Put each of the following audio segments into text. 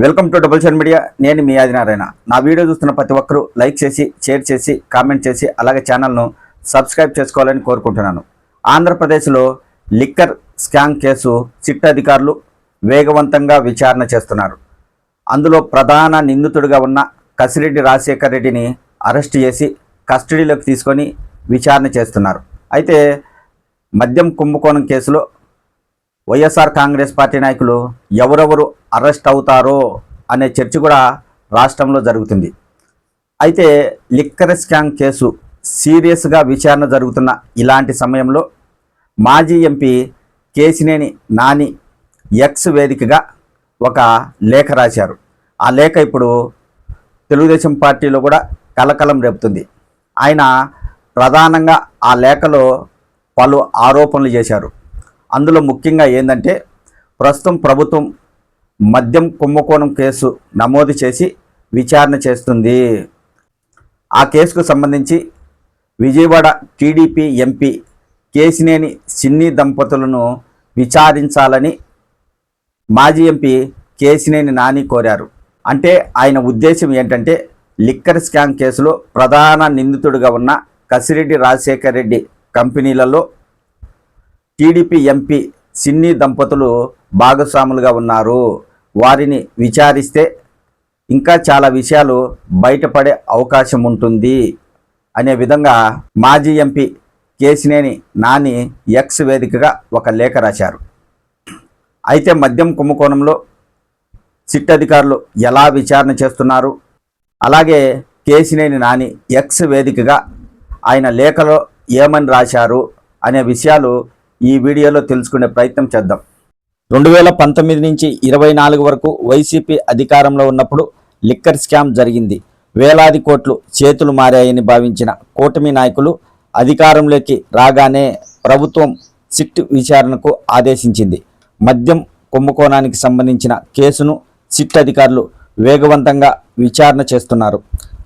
Welcome to double షెన్ media. నేను మీ ఆదినారాయణ నా వీడియో చూస్తున్న ప్రతి ఒక్కరూ లైక్ చేసి షేర్ చేసి కామెంట్ చేసి అలాగే ఛానల్ను సబ్స్క్రైబ్ చేసుకోవాలని కోరుకుంటున్నాను. ఆంధ్రప్రదేశ్లో లిక్కర్ స్కామ్ కేసు సిట్ అధికారులు వేగవంతంగా విచారణ చేస్తున్నారు. అందులో ప్రధాన నిందితుడిగా ఉన్న కసిరెడ్డి రాజశేఖర్ రెడ్డిని అరెస్ట్ చేసి కస్టడీలోకి తీసుకొని విచారణ చేస్తున్నారు. అయితే మద్యం కుంభకోణం కేసులో వైఎస్ఆర్ కాంగ్రెస్ పార్టీ నాయకులు ఎవరెవరు అరెస్ట్ అవుతారో అనే చర్చ కూడా రాష్ట్రంలో జరుగుతుంది. అయితే లిక్కర్ స్కామ్ కేసు సీరియస్గా విచారణ జరుగుతున్న ఇలాంటి సమయంలో మాజీ ఎంపీ కేసినేని నాని ఎక్స్ వేదికగా ఒక లేఖ రాశారు. ఆ లేఖ ఇప్పుడు తెలుగుదేశం పార్టీలో కూడా కలకలం రేపుతుంది. ఆయన ప్రధానంగా ఆ లేఖలో పలు ఆరోపణలు చేశారు. అందులో ముఖ్యంగా ఏంటంటే ప్రస్తుతం ప్రభుత్వం మద్యం కుంభకోణం కేసు నమోదు చేసి విచారణ చేస్తుంది. ఆ కేసుకు సంబంధించి విజయవాడ టీడీపీ ఎంపీ కేసినేని సిన్ని దంపతులను విచారించాలని మాజీ ఎంపీ కేసినేని నాని కోరారు. అంటే ఆయన ఉద్దేశం ఏంటంటే లిక్కర్ స్కామ్ కేసులో ప్రధాన నిందితుడిగా ఉన్న కసిరెడ్డి రాజశేఖర్ రెడ్డి కంపెనీలలో టీడీపీ ఎంపీ సిన్ని దంపతులు భాగస్వాములుగా ఉన్నారు. వారిని విచారిస్తే ఇంకా చాలా విషయాలు బయటపడే అవకాశం ఉంటుంది అనే విధంగా మాజీ ఎంపీ కేసినేని నాని ఎక్స్ వేదికగా ఒక లేఖ రాశారు. అయితే మద్యం కుంభకోణంలో సిట్ అధికారులు ఎలా విచారణ చేస్తున్నారు? అలాగే కేసినేని నాని ఎక్స్ వేదికగా ఆయన లేఖలో ఏమని రాశారు? అనే విషయాలు ఈ వీడియోలో తెలుసుకునే ప్రయత్నం చేద్దాం. రెండు వేల పంతొమ్మిది నుంచి ఇరవై నాలుగు వరకు వైసీపీ అధికారంలో ఉన్నప్పుడు లిక్కర్ స్కామ్ జరిగింది. వేలాది కోట్లు చేతులు మారాయని భావించిన కూటమి నాయకులు అధికారంలోకి రాగానే ప్రభుత్వం సిట్ విచారణకు ఆదేశించింది. మద్యం కుంభకోణానికి సంబంధించిన కేసును సిట్ అధికారులు వేగవంతంగా విచారణ చేస్తున్నారు.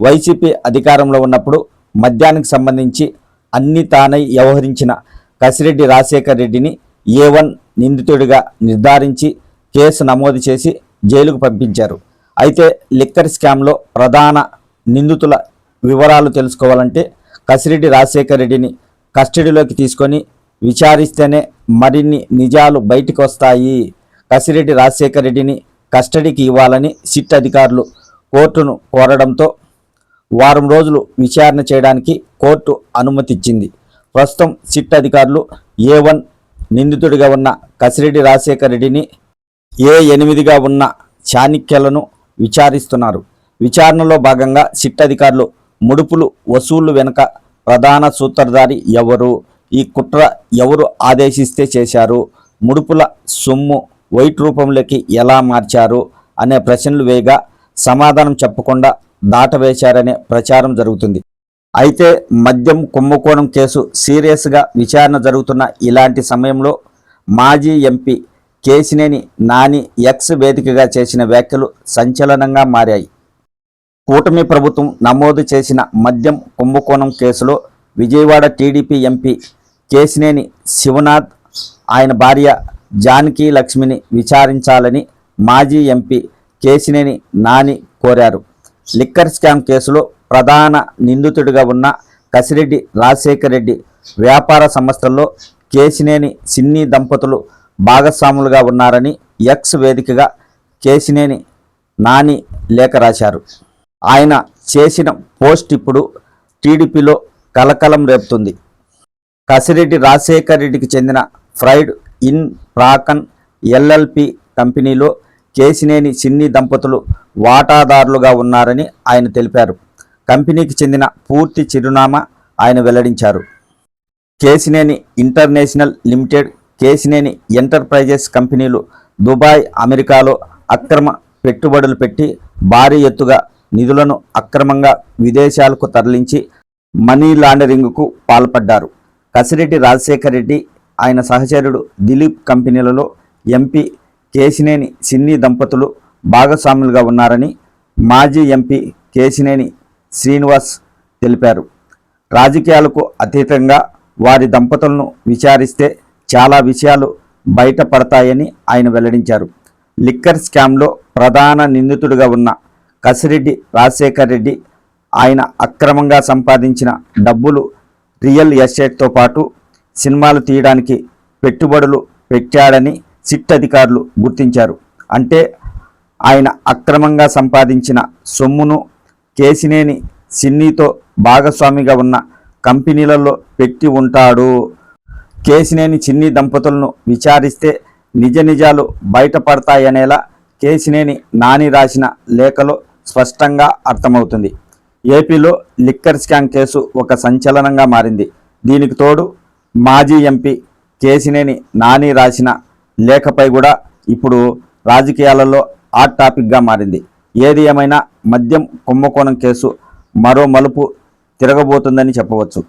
వైసీపీ అధికారంలో ఉన్నప్పుడు మద్యానికి సంబంధించి అన్ని తానై వ్యవహరించిన కసిరెడ్డి రాజశేఖర్ రెడ్డిని ఏ వన్ నిందితుడిగా నిర్ధారించి కేసు నమోదు చేసి జైలుకు పంపించారు. అయితే లిక్కర్ స్కామ్లో ప్రధాన నిందితుల వివరాలు తెలుసుకోవాలంటే కసిరెడ్డి రాజశేఖర్ రెడ్డిని కస్టడీలోకి తీసుకొని విచారిస్తేనే మరిన్ని నిజాలు బయటకు వస్తాయి కసిరెడ్డి రాజశేఖర్ రెడ్డిని కస్టడీకి ఇవ్వాలని సిట్ అధికారులు కోర్టును కోరడంతో వారం రోజులు విచారణ చేయడానికి కోర్టు అనుమతిచ్చింది. ప్రస్తుతం సిట్ అధికారులు ఏ వన్ నిందితుడిగా ఉన్న కసిరెడ్డి రాజశేఖర్ రెడ్డిని ఏ ఎనిమిదిగా ఉన్న చాణిక్యలను విచారిస్తున్నారు. విచారణలో భాగంగా సిట్ అధికారులు ముడుపులు వసూళ్ళు వెనుక ప్రధాన సూత్రధారి ఎవరు ఈ కుట్ర ఎవరు ఆదేశిస్తే చేశారు ముడుపుల సొమ్ము వైట్ రూపంలోకి ఎలా మార్చారు అనే ప్రశ్నలు వేయగా సమాధానం చెప్పకుండా దాటవేశారనే ప్రచారం జరుగుతుంది. అయితే మద్యం కుంభకోణం కేసు సీరియస్గా విచారణ జరుగుతున్న ఇలాంటి సమయంలో మాజీ ఎంపీ కేసినేని నాని ఎక్స్ వేదికగా చేసిన వ్యాఖ్యలు సంచలనంగా మారాయి. కూటమి ప్రభుత్వం నమోదు చేసిన మద్యం కుంభకోణం కేసులో విజయవాడ టీడీపీ ఎంపీ కేసినేని శివనాథ్ ఆయన భార్య జానకి లక్ష్మిని విచారించాలని మాజీ ఎంపీ కేసినేని నాని కోరారు. లిక్కర్ స్కామ్ కేసులో ప్రధాన నిందితుడిగా ఉన్న కసిరెడ్డి రాజశేఖర్ రెడ్డి వ్యాపార సంస్థల్లో కేసినేని సిన్ని దంపతులు భాగస్వాములుగా ఉన్నారని ఎక్స్ వేదికగా కేసినేని నాని లేఖ రాశారు. ఆయన చేసిన పోస్ట్ ఇప్పుడు టీడీపీలో కలకలం రేపుతుంది. కసిరెడ్డి రాజశేఖర్ రెడ్డికి చెందిన ఫ్రైడ్ ఇన్ ప్రాకన్ ఎల్ఎల్పి కంపెనీలో కేసినేని సిన్ని దంపతులు వాటాదారులుగా ఉన్నారని ఆయన తెలిపారు. కంపెనీకి చెందిన పూర్తి చిరునామా ఆయన వెల్లడించారు. Kesineni international limited Kesineni enterprises కంపెనీలు దుబాయ్ అమెరికాలో అక్రమ పెట్టుబడులు పెట్టి భారీ ఎత్తుగా నిధులను అక్రమంగా విదేశాలకు తరలించి మనీ లాండరింగ్కు పాల్పడ్డారు. కసిరెడ్డి రాజశేఖర్ రెడ్డి ఆయన సహచరుడు దిలీప్ కంపెనీలలో ఎంపీ కేసినేని సిన్ని దంపతులు భాగస్వాములుగా ఉన్నారని మాజీ ఎంపీ కేసినేని శ్రీనివాస్ తెలిపారు. రాజకీయాలకు అతీతంగా వారి దంపతులను విచారిస్తే చాలా విషయాలు బయటపడతాయని ఆయన వెల్లడించారు. లిక్కర్ స్కామ్లో ప్రధాన నిందితుడిగా ఉన్న కసిరెడ్డి రాజశేఖర్ రెడ్డి ఆయన అక్రమంగా సంపాదించిన డబ్బులు రియల్ ఎస్టేట్తో పాటు సినిమాలు తీయడానికి పెట్టుబడులు పెట్టాడని సిట్ అధికారులు గుర్తించారు. అంటే ఆయన అక్రమంగా సంపాదించిన సొమ్మును కేసినేని సిన్నీతో భాగస్వామిగా ఉన్న కంపెనీలలో పెట్టి ఉంటాడు. కేసినేని చిన్ని దంపతులను విచారిస్తే నిజ నిజాలు బయటపడతాయనేలా కేసినేని నాని రాసిన లేఖలో స్పష్టంగా అర్థమవుతుంది. ఏపీలో లిక్కర్ స్కామ్ కేసు ఒక సంచలనంగా మారింది. దీనికి తోడు మాజీ ఎంపీ కేసినేని నాని రాసిన లేఖపై కూడా ఇప్పుడు రాజకీయాలలో హాట్ టాపిక్గా మారింది. ఏది ఏమైనా మద్యం కుంభకోణం కేసు మరో మలుపు తిరగబోతుందని చెప్పవచ్చు.